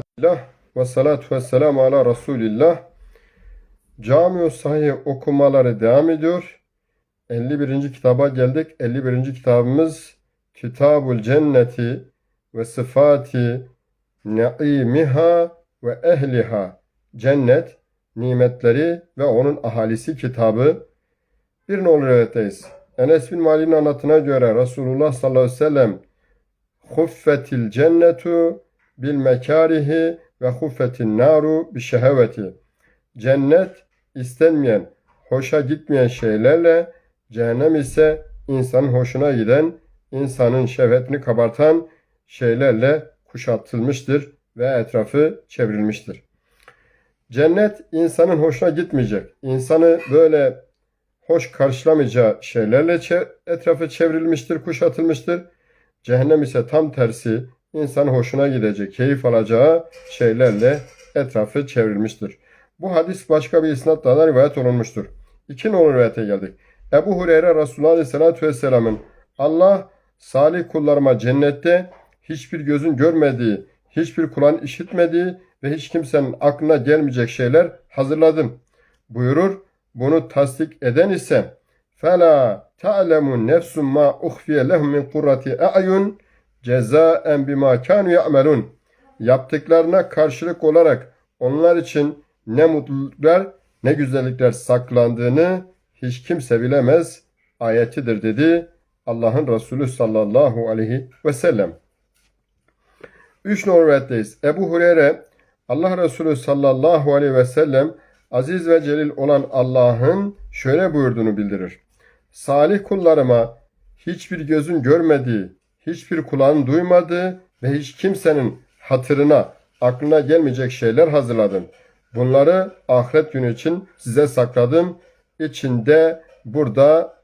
Bismillah ve salatu ve selamu ala Resulillah. Cami-ü Sahih okumaları devam ediyor. 51. kitaba geldik. 51. kitabımız Kitabul Cenneti ve Sıfati Naimiha ve Ehliha. Cennet, nimetleri ve onun ahalisi kitabı. Bir nolu rivayeteyiz. Enes bin Malik'in anlatına göre Resulullah sallallahu aleyhi ve sellem Huffetil cennetu bil mekarihi ve huffetin naru bi şeheveti. Cennet istenmeyen, hoşa gitmeyen şeylerle, cehennem ise insanın hoşuna giden, insanın şehvetini kabartan şeylerle kuşatılmıştır ve etrafı çevrilmiştir. Cennet insanın hoşuna gitmeyecek. İnsanı böyle hoş karşılamayacağı şeylerle etrafı çevrilmiştir, kuşatılmıştır. Cehennem ise tam tersi insan hoşuna gidecek, keyif alacağı şeylerle etrafı çevrilmiştir. Bu hadis başka bir isnatla da rivayet olunmuştur. İki nolu rivayete geldik. Ebu Hureyre Resulullah Aleyhisselatü Vesselam'ın Allah salih kullarıma cennette hiçbir gözün görmediği, hiçbir kulağın işitmediği ve hiç kimsenin aklına gelmeyecek şeyler hazırladım. Buyurur. Bunu tasdik eden ise فَلَا تَعْلَمُ نَفْسٌ مَا اُخْفِيَ لَهُمْ مِنْ قُرَّةِ اَعْيُنْ cezaen bima kanu ya'melun. Yaptıklarına karşılık olarak onlar için ne mutluluklar ne güzellikler saklandığını hiç kimse bilemez ayetidir dedi Allah'ın Resulü sallallahu aleyhi ve sellem. Üç numarayetteyiz. Ebu Hureyre Allah Resulü sallallahu aleyhi ve sellem aziz ve celil olan Allah'ın şöyle buyurduğunu bildirir. Salih kullarıma hiçbir gözün görmediği, hiçbir kulağın duymadığı ve hiç kimsenin hatırına, aklına gelmeyecek şeyler hazırladım. Bunları ahiret günü için size sakladım. İçinde burada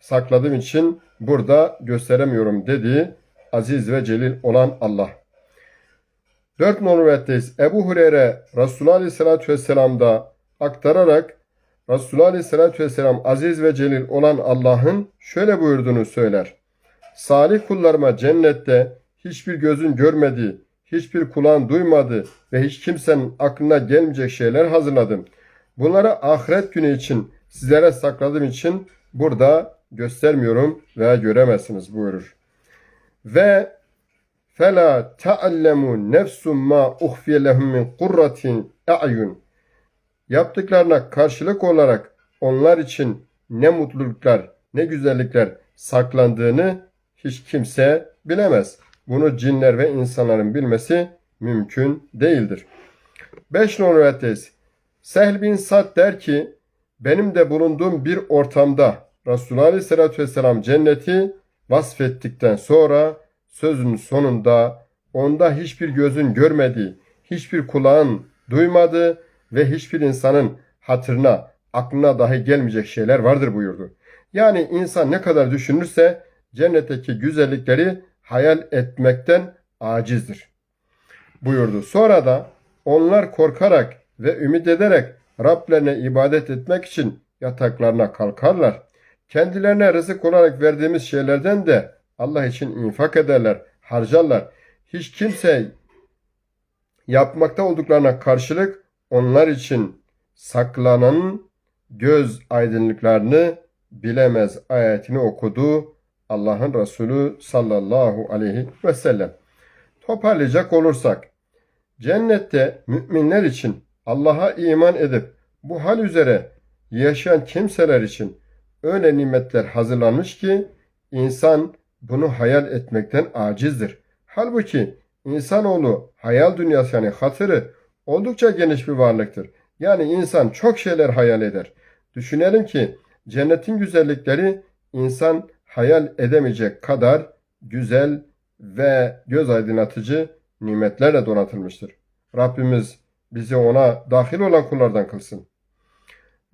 sakladığım için burada gösteremiyorum dedi aziz ve celil olan Allah. Dört numarayetteyiz. Ebu Hureyre Resulullah Aleyhisselatü Vesselam'da aktararak Resulullah Aleyhisselatü Vesselam aziz ve celil olan Allah'ın şöyle buyurduğunu söyler salih kullarıma cennette hiçbir gözün görmediği, hiçbir kulağın duymadığı ve hiç kimsenin aklına gelmeyecek şeyler hazırladım. Bunları ahiret günü için sizlere sakladığım için burada göstermiyorum ve göremezsiniz buyurur. Ve fela taallemu nefsum ma uhfiye lehum min kurratin a'yun. Yaptıklarına karşılık olarak onlar için ne mutluluklar, ne güzellikler saklandığını hiç kimse bilemez. Bunu cinler ve insanların bilmesi mümkün değildir. 5 numarayetteyiz. Sehl bin Sad der ki, benim de bulunduğum bir ortamda Resulullah Aleyhisselatü Vesselam cenneti vasfettikten sonra sözün sonunda onda hiçbir gözün görmediği, hiçbir kulağın duymadığı ve hiçbir insanın hatırına, aklına dahi gelmeyecek şeyler vardır buyurdu. Yani insan ne kadar düşünürse cennetteki güzellikleri hayal etmekten acizdir. Buyurdu. Sonra da onlar korkarak ve ümit ederek Rablerine ibadet etmek için yataklarına kalkarlar. Kendilerine rızık olarak verdiğimiz şeylerden de Allah için infak ederler, harcarlar. Hiç kimse yapmakta olduklarına karşılık onlar için saklanan göz aydınlıklarını bilemez ayetini okudu Allah'ın Resulü sallallahu aleyhi ve sellem. Toparlayacak olursak, cennette müminler için Allah'a iman edip bu hal üzere yaşayan kimseler için öyle nimetler hazırlanmış ki insan bunu hayal etmekten acizdir. Halbuki insanoğlu hayal dünyası yani hatırı oldukça geniş bir varlıktır. Yani insan çok şeyler hayal eder. Düşünelim ki cennetin güzellikleri insan hayal edemeyecek kadar güzel ve göz aydınlatıcı nimetlerle donatılmıştır. Rabbimiz bizi ona dahil olan kullardan kılsın.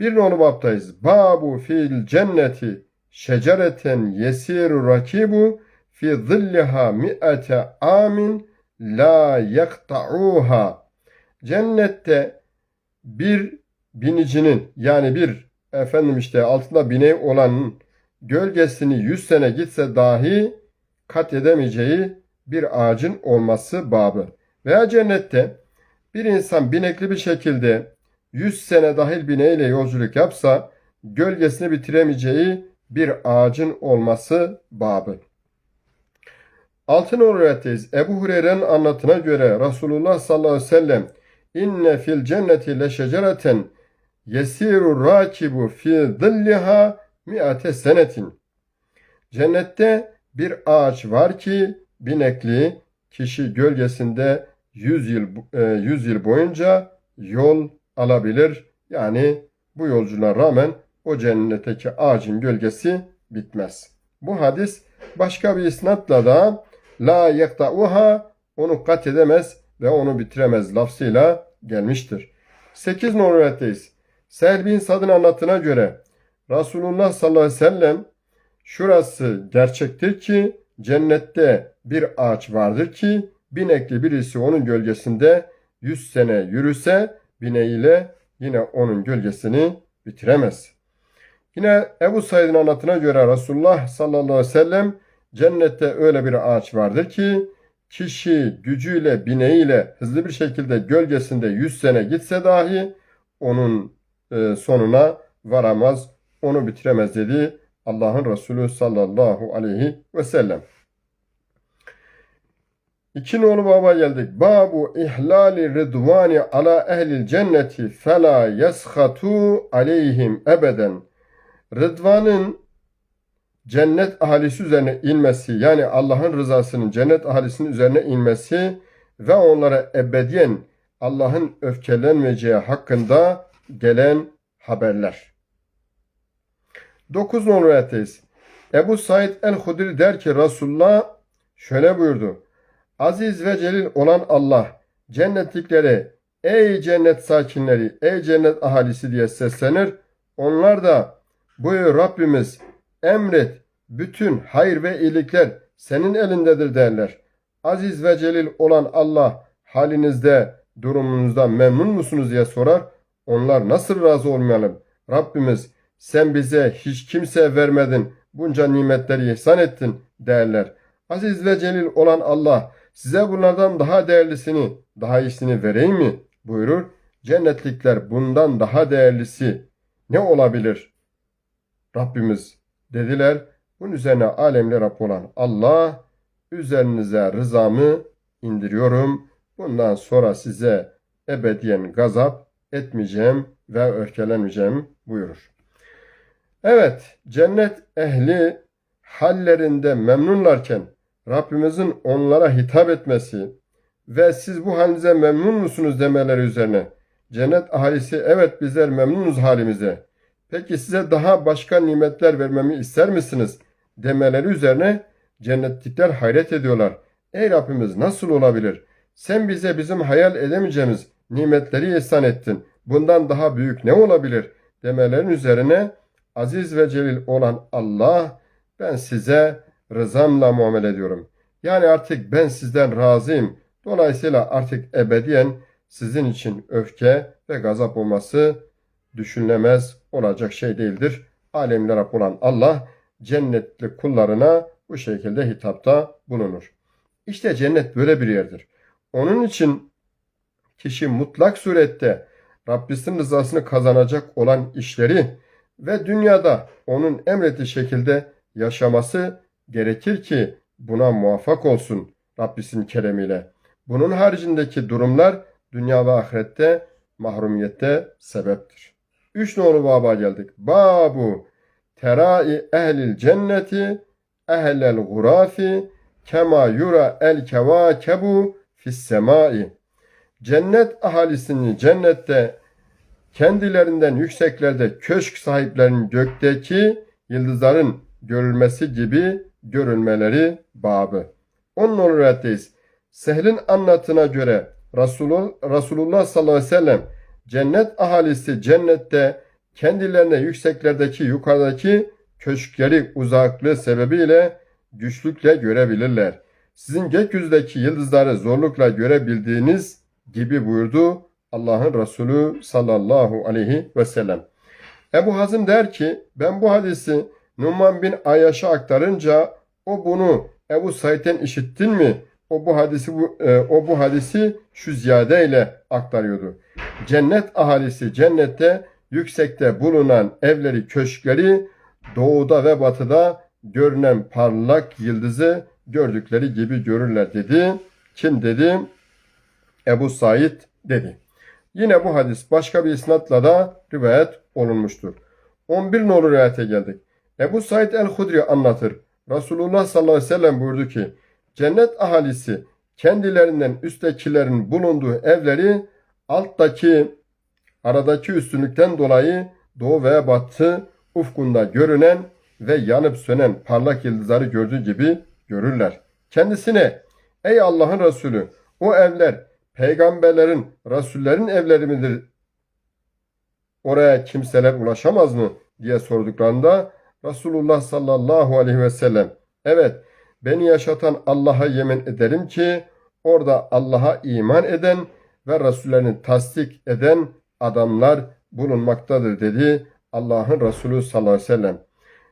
Bir nolu baptayız. Babu fil cenneti şecereten yesiru rakibu fi zilliha mi'ate amin la yakta'uha. Cennette bir binicinin yani bir efendim işte altında bineği olanın gölgesini 100 sene gitse dahi kat edemeyeceği bir ağacın olması babı. Veya cennette bir insan binekli bir şekilde 100 sene dahil bineğiyle yolculuk yapsa gölgesini bitiremeyeceği bir ağacın olması babı. Altın rivayetteyiz. Ebu Hureyre'nin anlatına göre Resulullah sallallahu aleyhi ve sellem inne fil cenneti le şecereten yesiru rakibu fi zilliha mi'ate senetin. Cennette bir ağaç var ki binekli kişi gölgesinde 100 yıl e, 100 yıl boyunca yol alabilir. Yani bu yolculuğa rağmen o cennetteki ağacın gölgesi bitmez. Bu hadis başka bir isnatla da la yektauha onu kat edemez ve onu bitiremez lafzıyla gelmiştir. 8 numaradayız. Bin Sad'ın anlatına göre Resulullah sallallahu aleyhi ve sellem şurası gerçektir ki cennette bir ağaç vardır ki binekli birisi onun gölgesinde 100 sene yürüse bineğiyle yine onun gölgesini bitiremez. Yine Ebu Said'in anlatına göre Resulullah sallallahu aleyhi ve sellem cennette öyle bir ağaç vardır ki kişi gücüyle bineğiyle hızlı bir şekilde gölgesinde 100 sene gitse dahi onun e, sonuna varamaz, onu bitiremez dedi Allah'ın Resulü sallallahu aleyhi ve sellem. İki nolu baba geldik. Babu ihlali rıdvani ala ehlil cenneti fela yeshatu aleyhim ebeden. Rıdvanın cennet ahalisi üzerine inmesi yani Allah'ın rızasının cennet ahalisinin üzerine inmesi ve onlara ebediyen Allah'ın öfkelenmeyeceği hakkında gelen haberler. 9 numaralı ayetteyiz. Ebu Said el-Hudri der ki Resulullah şöyle buyurdu. Aziz ve celil olan Allah cennetliklere ey cennet sakinleri, ey cennet ahalisi diye seslenir. Onlar da buyur Rabbimiz emret bütün hayır ve iyilikler senin elindedir derler. Aziz ve celil olan Allah halinizde durumunuzdan memnun musunuz diye sorar. Onlar nasıl razı olmayalım? Rabbimiz sen bize hiç kimse vermedin bunca nimetleri ihsan ettin derler. Aziz ve celil olan Allah size bunlardan daha değerlisini, daha iyisini vereyim mi? buyurur. Cennetlikler bundan daha değerlisi ne olabilir? Rabbimiz dediler. Bunun üzerine alemli Rab olan Allah üzerinize rızamı indiriyorum. Bundan sonra size ebediyen gazap etmeyeceğim ve öfkelenmeyeceğim buyurur. Evet, cennet ehli hallerinde memnunlarken Rabbimizin onlara hitap etmesi ve siz bu halinize memnun musunuz demeleri üzerine cennet ahalisi evet bizler memnunuz halimize. Peki size daha başka nimetler vermemi ister misiniz demeleri üzerine cennetlikler hayret ediyorlar. Ey Rabbimiz nasıl olabilir? Sen bize bizim hayal edemeyeceğimiz nimetleri ihsan ettin. Bundan daha büyük ne olabilir? Demelerin üzerine aziz ve celil olan Allah ben size rızamla muamele ediyorum. Yani artık ben sizden razıyım. Dolayısıyla artık ebediyen sizin için öfke ve gazap olması düşünülemez olacak şey değildir. Alemler olan Allah cennetli kullarına bu şekilde hitapta bulunur. İşte cennet böyle bir yerdir. Onun için kişi mutlak surette Rabbisinin rızasını kazanacak olan işleri ve dünyada onun emrettiği şekilde yaşaması gerekir ki buna muvaffak olsun Rabbisinin keremiyle. Bunun haricindeki durumlar dünya ve ahirette mahrumiyette sebeptir. Üç nolu baba geldik. Babu terai ehlil cenneti ehlel gurafi kema yura el kevakebu fis semai. Cennet ahalisini cennette kendilerinden yükseklerde köşk sahiplerinin gökteki yıldızların görülmesi gibi görülmeleri babı. Onun olarakteyiz. Sehl'in anlatına göre Resulullah, Resulullah sallallahu aleyhi ve sellem cennet ahalisi cennette kendilerine yükseklerdeki yukarıdaki köşkleri uzaklığı sebebiyle güçlükle görebilirler. Sizin gökyüzündeki yıldızları zorlukla görebildiğiniz gibi buyurdu Allah'ın Resulü sallallahu aleyhi ve sellem. Ebu Hazım der ki ben bu hadisi Numan bin Ayyaş'a aktarınca o bunu Ebu Said'den işittin mi? o bu hadisi bu, e, o bu hadisi şu ziyadeyle aktarıyordu. Cennet ahalisi cennette yüksekte bulunan evleri, köşkleri doğuda ve batıda görünen parlak yıldızı gördükleri gibi görürler dedi. Kim dedi? Ebu Said dedi. Yine bu hadis başka bir isnatla da rivayet olunmuştur. 11 nolu rivayete geldik. Ebu Said el-Hudri anlatır. Resulullah sallallahu aleyhi ve sellem buyurdu ki cennet ahalisi kendilerinden üsttekilerin bulunduğu evleri alttaki aradaki üstünlükten dolayı doğu ve batı ufkunda görünen ve yanıp sönen parlak yıldızları gördüğü gibi görürler. Kendisine ey Allah'ın Resulü o evler peygamberlerin, rasullerin evleri midir? Oraya kimseler ulaşamaz mı? diye sorduklarında Resulullah sallallahu aleyhi ve sellem evet beni yaşatan Allah'a yemin ederim ki orada Allah'a iman eden ve Resullerini tasdik eden adamlar bulunmaktadır dedi Allah'ın Resulü sallallahu aleyhi ve sellem.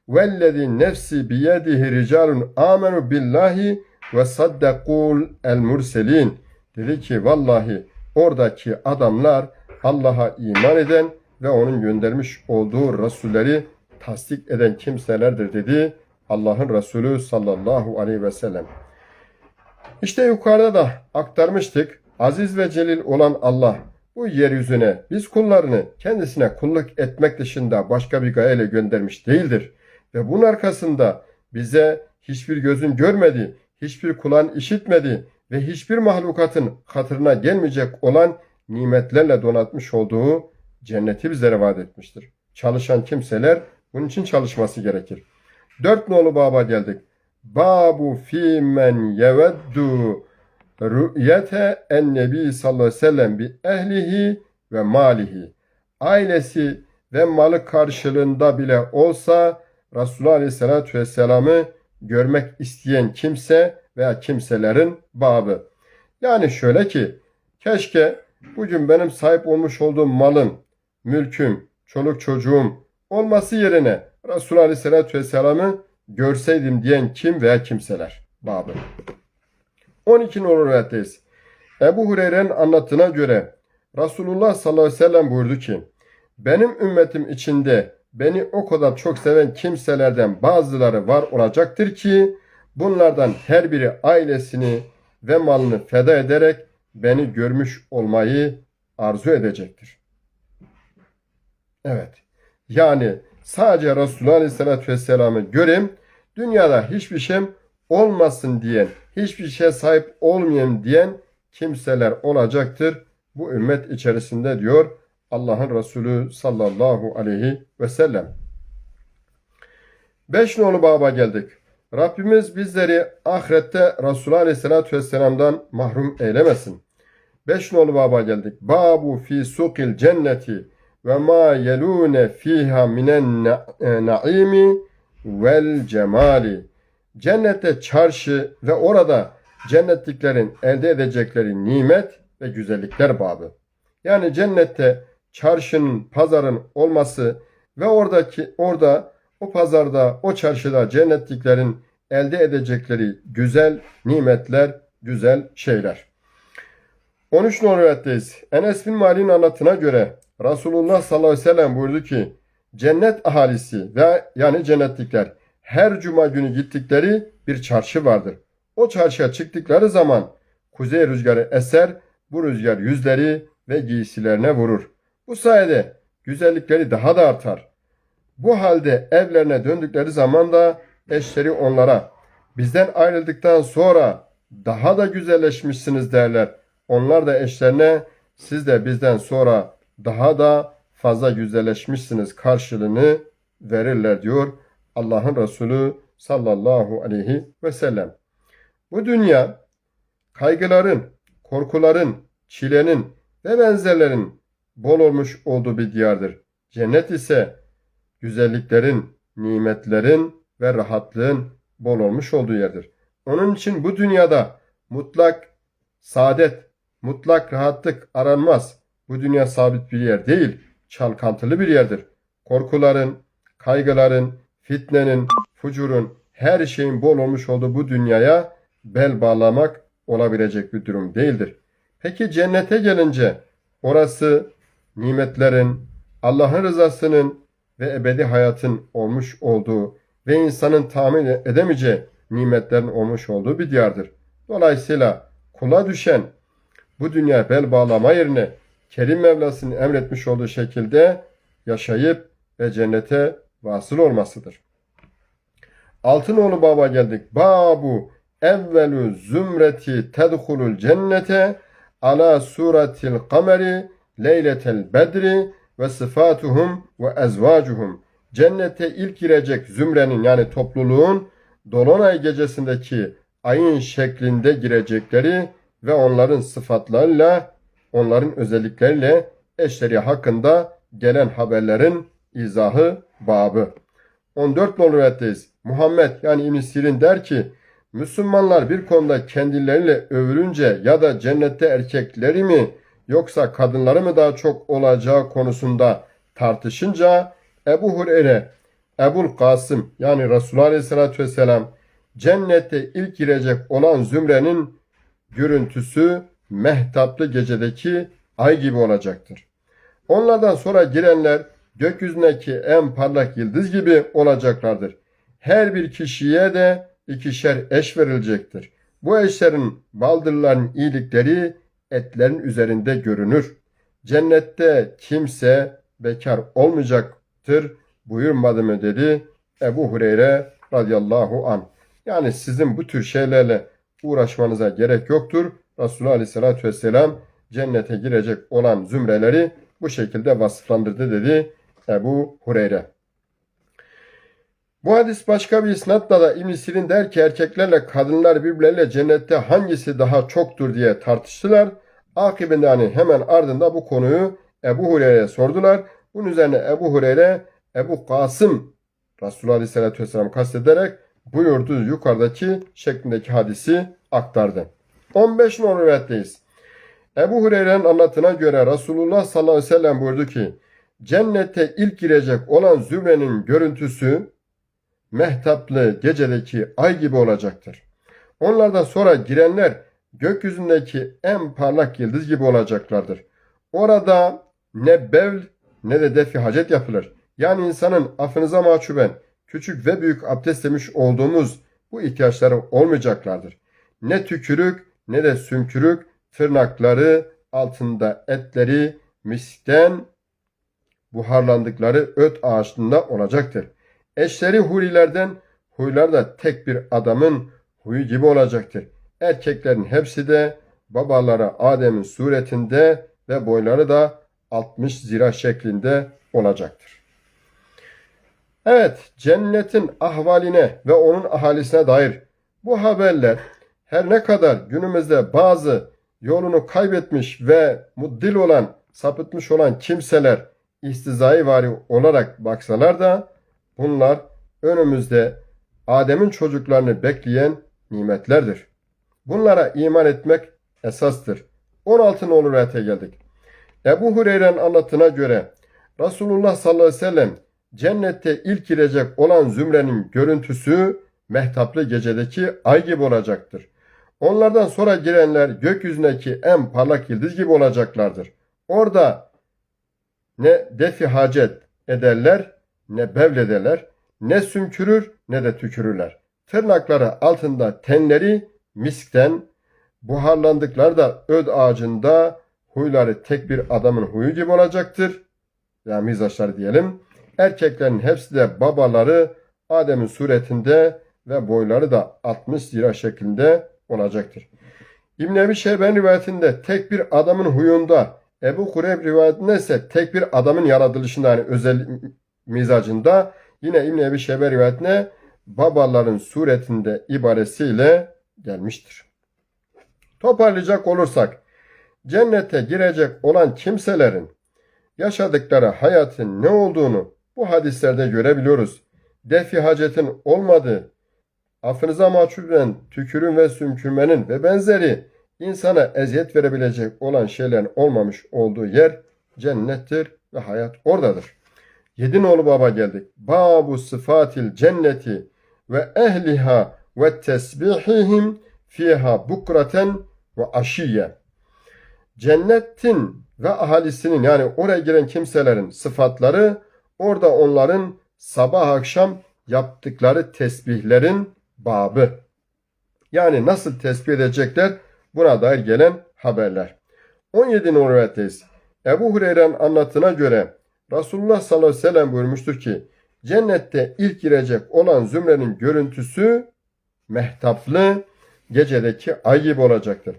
Vellezî nefsi biyedihi ricalun amenu billahi ve saddakul el murselin. Dedi ki vallahi oradaki adamlar Allah'a iman eden ve onun göndermiş olduğu Resulleri tasdik eden kimselerdir dedi Allah'ın Resulü sallallahu aleyhi ve sellem. İşte yukarıda da aktarmıştık. Aziz ve celil olan Allah bu yeryüzüne biz kullarını kendisine kulluk etmek dışında başka bir gayeyle göndermiş değildir. Ve bunun arkasında bize hiçbir gözün görmedi, hiçbir kulağın işitmedi ve hiçbir mahlukatın hatırına gelmeyecek olan nimetlerle donatmış olduğu cenneti bizlere vaat etmiştir. Çalışan kimseler bunun için çalışması gerekir. Dört nolu baba geldik. Babu fi men yeveddu rü'yete en nebi sallallahu aleyhi ve sellem bi ehlihi ve malihi. Ailesi ve malı karşılığında bile olsa Resulullah aleyhissalatü vesselam'ı görmek isteyen kimse veya kimselerin babı. Yani şöyle ki keşke bugün benim sahip olmuş olduğum malın, mülküm, çoluk çocuğum olması yerine Resulullah aleyhissalatü vesselam'ı görseydim diyen kim veya kimseler babı. 12 numaralı rivayetteyiz. Ebu Hureyre'nin anlattığına göre Resulullah sallallahu aleyhi ve sellem buyurdu ki benim ümmetim içinde beni o kadar çok seven kimselerden bazıları var olacaktır ki bunlardan her biri ailesini ve malını feda ederek beni görmüş olmayı arzu edecektir. Evet. Yani sadece Resulullah Aleyhisselatü Vesselam'ı göreyim, dünyada hiçbir şeyim olmasın diyen, hiçbir şeye sahip olmayayım diyen kimseler olacaktır bu ümmet içerisinde diyor Allah'ın Resulü sallallahu aleyhi ve sellem. Beş nolu baba geldik. Rabbimiz bizleri ahirette Resulullah aleyhissalatü vesselam'dan mahrum eylemesin. Beş nolu baba geldik. Babu fi sukil cenneti ve ma yelune fiha minen naimi vel cemali. Cennette çarşı ve orada cennetliklerin elde edecekleri nimet ve güzellikler babı. Yani cennette çarşının, pazarın olması ve oradaki orada o pazarda, o çarşıda cennetliklerin elde edecekleri güzel nimetler, güzel şeyler. 13 numarayetteyiz. Enes bin Mali'nin anlatına göre Resulullah sallallahu aleyhi ve sellem buyurdu ki cennet ahalisi ve yani cennetlikler her cuma günü gittikleri bir çarşı vardır. O çarşıya çıktıkları zaman kuzey rüzgarı eser, bu rüzgar yüzleri ve giysilerine vurur. Bu sayede güzellikleri daha da artar. Bu halde evlerine döndükleri zaman da eşleri onlara bizden ayrıldıktan sonra daha da güzelleşmişsiniz derler. Onlar da eşlerine siz de bizden sonra daha da fazla güzelleşmişsiniz karşılığını verirler diyor Allah'ın Resulü sallallahu aleyhi ve sellem. Bu dünya kaygıların, korkuların, çilenin ve benzerlerin bol olmuş olduğu bir diyardır. Cennet ise güzelliklerin, nimetlerin ve rahatlığın bol olmuş olduğu yerdir. Onun için bu dünyada mutlak saadet, mutlak rahatlık aranmaz. Bu dünya sabit bir yer değil, çalkantılı bir yerdir. Korkuların, kaygıların, fitnenin, fucurun, her şeyin bol olmuş olduğu bu dünyaya bel bağlamak olabilecek bir durum değildir. Peki cennete gelince orası nimetlerin, Allah'ın rızasının ve ebedi hayatın olmuş olduğu ve insanın tahmin edemeyeceği nimetlerin olmuş olduğu bir diyardır. Dolayısıyla kula düşen bu dünya bel bağlama yerine Kerim Mevlası'nın emretmiş olduğu şekilde yaşayıp ve cennete vasıl olmasıdır. Altınoğlu Baba geldik. Babu evvelü zümreti tedhulul cennete ala suratil kameri leyletel bedri ve sıfatuhum ve ezvacuhum. Cennete ilk girecek zümrenin yani topluluğun Dolunay gecesindeki ayın şeklinde girecekleri ve onların sıfatlarıyla, onların özellikleriyle eşleri hakkında gelen haberlerin izahı babı. 14 nolu rivayetteyiz. Muhammed yani İbn Sirin der ki Müslümanlar bir konuda kendileriyle övülünce ya da cennette erkekleri mi yoksa kadınları mı daha çok olacağı konusunda tartışınca Ebu Hureyre, Ebul Kasım yani Resulullah Aleyhisselatü Vesselam cennette ilk girecek olan zümrenin görüntüsü mehtaplı gecedeki ay gibi olacaktır. Onlardan sonra girenler gökyüzündeki en parlak yıldız gibi olacaklardır. Her bir kişiye de ikişer eş verilecektir. Bu eşlerin baldırların iyilikleri etlerin üzerinde görünür. Cennette kimse bekar olmayacaktır buyurmadı mı dedi Ebu Hureyre radıyallahu an. Yani sizin bu tür şeylerle uğraşmanıza gerek yoktur. Resulullah aleyhissalatü vesselam cennete girecek olan zümreleri bu şekilde vasıflandırdı dedi Ebu Hureyre. Bu hadis başka bir isnatla da İbn Sirin der ki erkeklerle kadınlar birbirleriyle cennette hangisi daha çoktur diye tartıştılar. Akibinde hani hemen ardında bu konuyu Ebu Hureyre'ye sordular. Bunun üzerine Ebu Hureyre Ebu Kasım Resulullah Aleyhisselatü Vesselam kastederek buyurdu yukarıdaki şeklindeki hadisi aktardı. 15 numaralı rivayetteyiz. Ebu Hureyre'nin anlatına göre Resulullah sallallahu aleyhi ve sellem buyurdu ki cennete ilk girecek olan zümrenin görüntüsü mehtaplı gecedeki ay gibi olacaktır. Onlardan sonra girenler gökyüzündeki en parlak yıldız gibi olacaklardır. Orada ne bevl ne de defi hacet yapılır. Yani insanın affınıza mahcuben küçük ve büyük abdest demiş olduğumuz bu ihtiyaçları olmayacaklardır. Ne tükürük ne de sümkürük tırnakları altında etleri miskten buharlandıkları öt ağaçında olacaktır. Eşleri hurilerden huylar da tek bir adamın huyu gibi olacaktır. Erkeklerin hepsi de babaları Adem'in suretinde ve boyları da 60 zira şeklinde olacaktır. Evet, cennetin ahvaline ve onun ahalisine dair bu haberler her ne kadar günümüzde bazı yolunu kaybetmiş ve muddil olan, sapıtmış olan kimseler istizai vari olarak baksalar da bunlar önümüzde Adem'in çocuklarını bekleyen nimetlerdir. Bunlara iman etmek esastır. 16 olur ayete geldik. Ebu Hureyre'nin anlatına göre Resulullah sallallahu aleyhi ve sellem cennette ilk girecek olan zümrenin görüntüsü mehtaplı gecedeki ay gibi olacaktır. Onlardan sonra girenler gökyüzündeki en parlak yıldız gibi olacaklardır. Orada ne defi hacet ederler, ne bevlederler, ne sümkürür ne de tükürürler. Tırnakları altında tenleri miskten, buharlandıkları da öd ağacında huyları tek bir adamın huyu gibi olacaktır. Yani mizaçları diyelim. Erkeklerin hepsi de babaları Adem'in suretinde ve boyları da 60 lira şeklinde olacaktır. İbn Ebi Şeyben rivayetinde tek bir adamın huyunda, Ebu Kureyb rivayetinde ise tek bir adamın yaratılışında yani özel mizacında yine İbn Ebi Şeyben rivayetine babaların suretinde ibaresiyle gelmiştir. Toparlayacak olursak cennete girecek olan kimselerin yaşadıkları hayatın ne olduğunu bu hadislerde görebiliyoruz. Defi hacetin olmadığı, affınıza mahcuben tükürün ve sümkürmenin ve benzeri insana eziyet verebilecek olan şeylerin olmamış olduğu yer cennettir ve hayat oradadır. Yedi nolu baba geldik. Babu sıfatil cenneti ve ehliha ve tesbihihim fiha bukraten ve aşiye. Cennetin ve ahalisinin yani oraya giren kimselerin sıfatları orada onların sabah akşam yaptıkları tesbihlerin babı. Yani nasıl tesbih edecekler buna dair gelen haberler. 17 nuretteyiz. Ebu Hureyre'nin anlatına göre Resulullah sallallahu aleyhi ve sellem buyurmuştur ki cennette ilk girecek olan zümrenin görüntüsü mehtaplı gecedeki ay gibi olacaktır.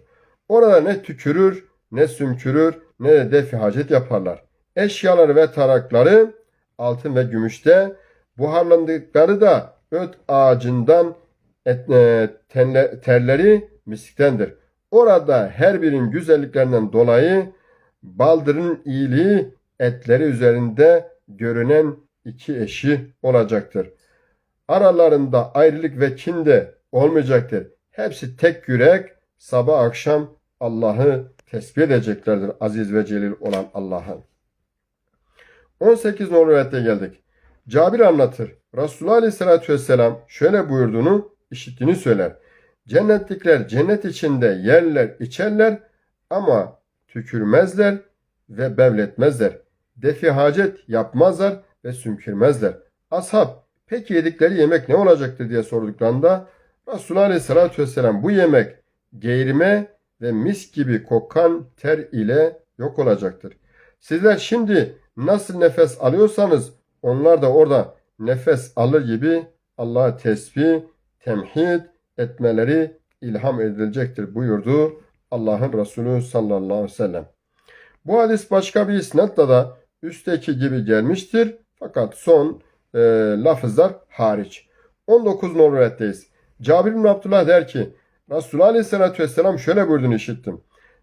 Orada ne tükürür, ne sümkürür, ne de defi hacet yaparlar. Eşyaları ve tarakları altın ve gümüşte, buharlandıkları da öt ağacından et, e, tenle, terleri misktendir. Orada her birinin güzelliklerinden dolayı baldırın iyiliği etleri üzerinde görünen iki eşi olacaktır. Aralarında ayrılık ve kin de olmayacaktır. Hepsi tek yürek sabah akşam Allah'ı tesbih edeceklerdir. Aziz ve celil olan Allah'ı. 18 numaratta geldik. Cabir anlatır. Resulullah Aleyhisselatü Vesselam şöyle buyurduğunu işittiğini söyler. Cennetlikler cennet içinde yerler içerler ama tükürmezler ve bevletmezler. Defi hacet yapmazlar ve sümkürmezler. Ashab peki yedikleri yemek ne olacaktır diye sorduklarında Resulullah Aleyhisselatü Vesselam bu yemek geğirme ve mis gibi kokan ter ile yok olacaktır. Sizler şimdi nasıl nefes alıyorsanız onlar da orada nefes alır gibi Allah'a tesbih, temhid etmeleri ilham edilecektir buyurdu Allah'ın Resulü sallallahu aleyhi ve sellem. Bu hadis başka bir isnatla da üstteki gibi gelmiştir. Fakat son e, lafızlar hariç. 19 numaretteyiz. Cabir bin Abdullah der ki Resulullah Aleyhisselatü Vesselam şöyle buyurduğunu işittim.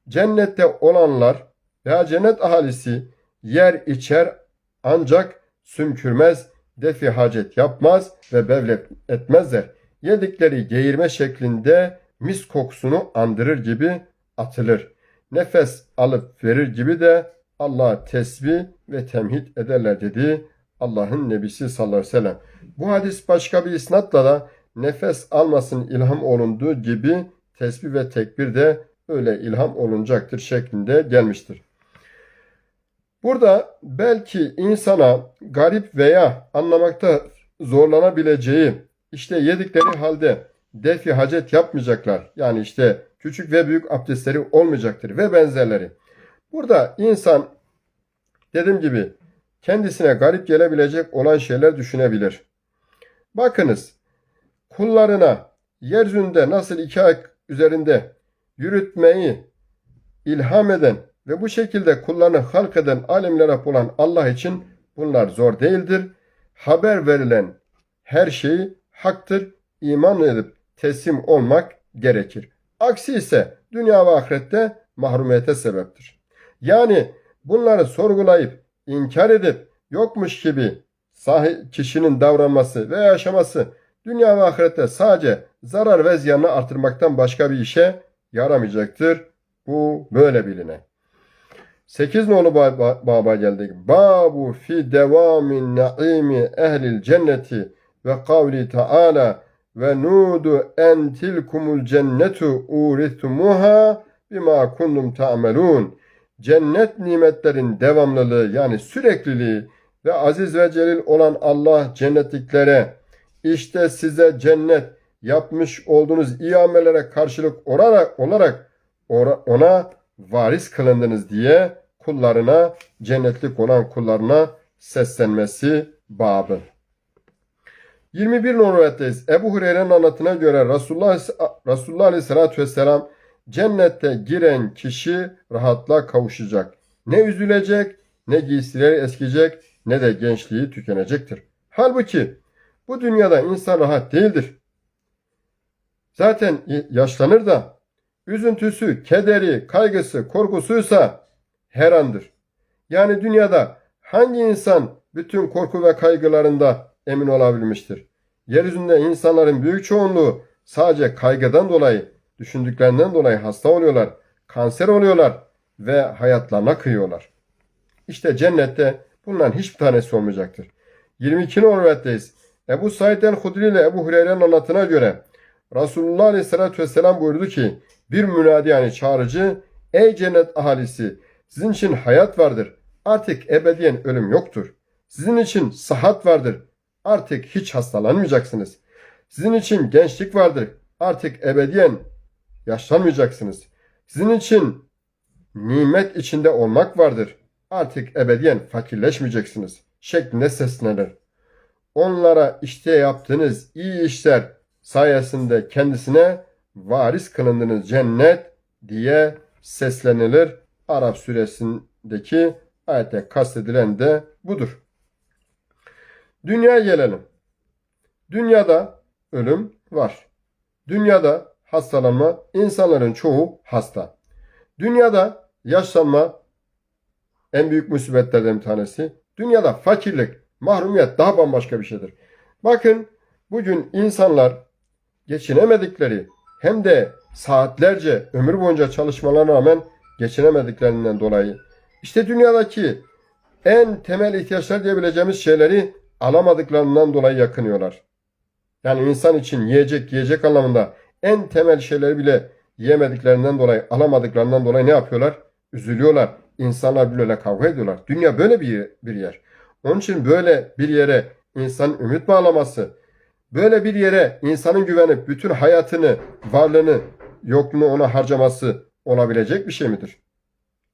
Cennette olanlar veya cennet ahalisi yer içer ancak sümkürmez, defi hacet yapmaz ve bevlet etmezler. Yedikleri geğirme şeklinde mis kokusunu andırır gibi atılır. Nefes alıp verir gibi de Allah'a tesbih ve temhid ederler dedi Allah'ın Nebisi sallallahu aleyhi ve sellem. Bu hadis başka bir isnatla da nefes almasın ilham olunduğu gibi tesbih ve tekbir de öyle ilham olunacaktır şeklinde gelmiştir. Burada belki insana garip veya anlamakta zorlanabileceği işte yedikleri halde defi hacet yapmayacaklar. Yani işte küçük ve büyük abdestleri olmayacaktır ve benzerleri. Burada insan dediğim gibi kendisine garip gelebilecek olan şeyler düşünebilir. Bakınız kullarına yeryüzünde nasıl iki ayak üzerinde yürütmeyi ilham eden ve bu şekilde kullarını halk eden alemlere olan Allah için bunlar zor değildir. Haber verilen her şeyi haktır. iman edip teslim olmak gerekir. Aksi ise dünya ve ahirette mahrumiyete sebeptir. Yani bunları sorgulayıp inkar edip yokmuş gibi sahi kişinin davranması ve yaşaması dünya ve ahirette sadece zarar ve ziyanını artırmaktan başka bir işe yaramayacaktır. Bu böyle biline. 8 nolu baba geldik. Babu fi devamin naimi ehlil cenneti ve kavli taala ve nudu en tilkumul cennetu urithumuha bima kuntum ta'melun. Cennet nimetlerin devamlılığı yani sürekliliği ve aziz ve celil olan Allah cennetliklere işte size cennet yapmış olduğunuz iyi amellere karşılık olarak, olarak ona varis kılındınız diye kullarına cennetlik olan kullarına seslenmesi babı. 21 numarayetteyiz. Ebu Hureyre'nin anlatına göre Resulullah, Resulullah Aleyhisselatü Vesselam cennette giren kişi rahatla kavuşacak. Ne üzülecek, ne giysileri eskiyecek, ne de gençliği tükenecektir. Halbuki bu dünyada insan rahat değildir. Zaten yaşlanır da üzüntüsü, kederi, kaygısı, korkusuysa her andır. Yani dünyada hangi insan bütün korku ve kaygılarında emin olabilmiştir? Yeryüzünde insanların büyük çoğunluğu sadece kaygıdan dolayı, düşündüklerinden dolayı hasta oluyorlar, kanser oluyorlar ve hayatlarına kıyıyorlar. İşte cennette bunların hiçbir tanesi olmayacaktır. 22 numaradayız. Ebu Said el-Hudri ile Ebu Hureyre'nin anlatına göre Resulullah Aleyhisselatü Vesselam buyurdu ki bir münadi yani çağrıcı ey cennet ahalisi sizin için hayat vardır. Artık ebediyen ölüm yoktur. Sizin için sıhhat vardır. Artık hiç hastalanmayacaksınız. Sizin için gençlik vardır. Artık ebediyen yaşlanmayacaksınız. Sizin için nimet içinde olmak vardır. Artık ebediyen fakirleşmeyeceksiniz. Şeklinde seslenir. Onlara işte yaptığınız iyi işler sayesinde kendisine varis kılındınız cennet diye seslenilir. Arap suresindeki ayette kastedilen de budur. Dünyaya gelelim. Dünyada ölüm var. Dünyada hastalanma, insanların çoğu hasta. Dünyada yaşlanma en büyük musibetlerden bir tanesi. Dünyada fakirlik, mahrumiyet daha bambaşka bir şeydir. Bakın bugün insanlar geçinemedikleri hem de saatlerce ömür boyunca çalışmalarına rağmen geçinemediklerinden dolayı işte dünyadaki en temel ihtiyaçlar diyebileceğimiz şeyleri alamadıklarından dolayı yakınıyorlar. Yani insan için yiyecek yiyecek anlamında en temel şeyleri bile yiyemediklerinden dolayı alamadıklarından dolayı ne yapıyorlar? Üzülüyorlar. İnsanlar birbirleriyle kavga ediyorlar. Dünya böyle bir, bir yer. Onun için böyle bir yere insanın ümit bağlaması, böyle bir yere insanın güvenip bütün hayatını, varlığını, yokluğunu ona harcaması olabilecek bir şey midir?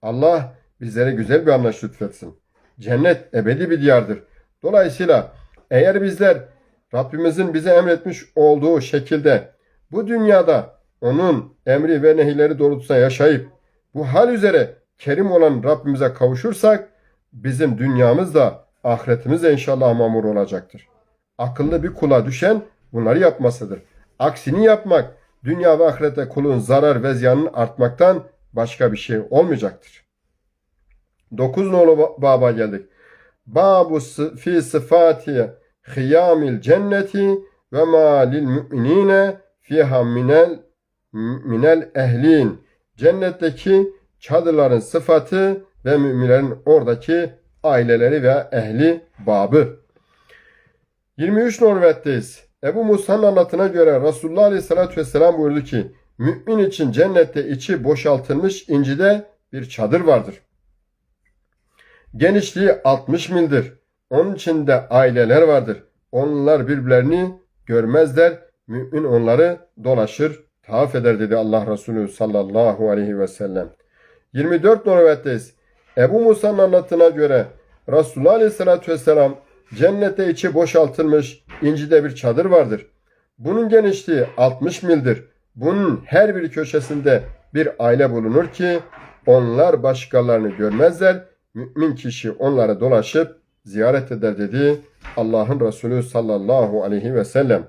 Allah bizlere güzel bir anlayış lütfetsin. Cennet ebedi bir diyardır. Dolayısıyla eğer bizler Rabbimizin bize emretmiş olduğu şekilde bu dünyada onun emri ve nehirleri doğrultusunda yaşayıp bu hal üzere kerim olan Rabbimize kavuşursak bizim dünyamız da ahiretimiz de inşallah mamur olacaktır. Akıllı bir kula düşen bunları yapmasıdır. Aksini yapmak dünya ve ahirette kulun zarar ve ziyanının artmaktan başka bir şey olmayacaktır. 9 nolu baba geldik. Babu fi sıfati hıyamil cenneti ve ma lil müminine fiha minel minel ehlin. Cennetteki çadırların sıfatı ve müminlerin oradaki aileleri ve ehli babı. 23 Norvet'teyiz. Ebu Musa'nın anlatına göre Resulullah Aleyhisselatü Vesselam buyurdu ki mümin için cennette içi boşaltılmış incide bir çadır vardır. Genişliği 60 mildir. Onun içinde aileler vardır. Onlar birbirlerini görmezler. Mümin onları dolaşır, tavaf eder dedi Allah Resulü sallallahu aleyhi ve sellem. 24 Norvet'teyiz. Ebu Musa'nın anlatına göre Resulullah aleyhissalatü vesselam cennette içi boşaltılmış incide bir çadır vardır. Bunun genişliği 60 mildir. Bunun her bir köşesinde bir aile bulunur ki onlar başkalarını görmezler. Mümin kişi onlara dolaşıp ziyaret eder dedi Allah'ın Resulü sallallahu aleyhi ve sellem.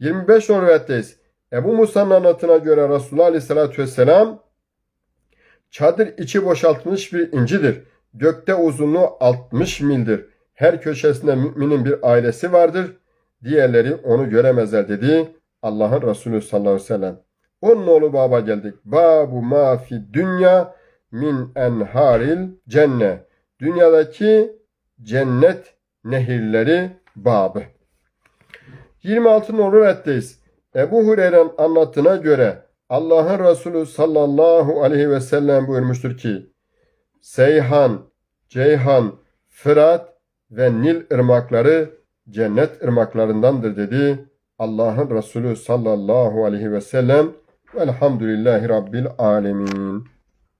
25 Norvet'teyiz. Ebu Musa'nın anlatına göre Resulullah aleyhissalatü vesselam çadır içi boşaltılmış bir incidir. Gökte uzunluğu 60 mildir. Her köşesinde müminin bir ailesi vardır. Diğerleri onu göremezler dedi Allah'ın Resulü sallallahu aleyhi ve sellem. Onun oğlu baba geldik. Babu ma fi dünya min enharil cenne. Dünyadaki cennet nehirleri babı. 26 numaralı reddeyiz. Ebu Hureyre'nin anlattığına göre Allah'ın Resulü sallallahu aleyhi ve sellem buyurmuştur ki Seyhan, Ceyhan, Fırat ve Nil ırmakları cennet ırmaklarındandır dedi Allah'ın Resulü sallallahu aleyhi ve sellem. Velhamdülillahi Rabbil alemin.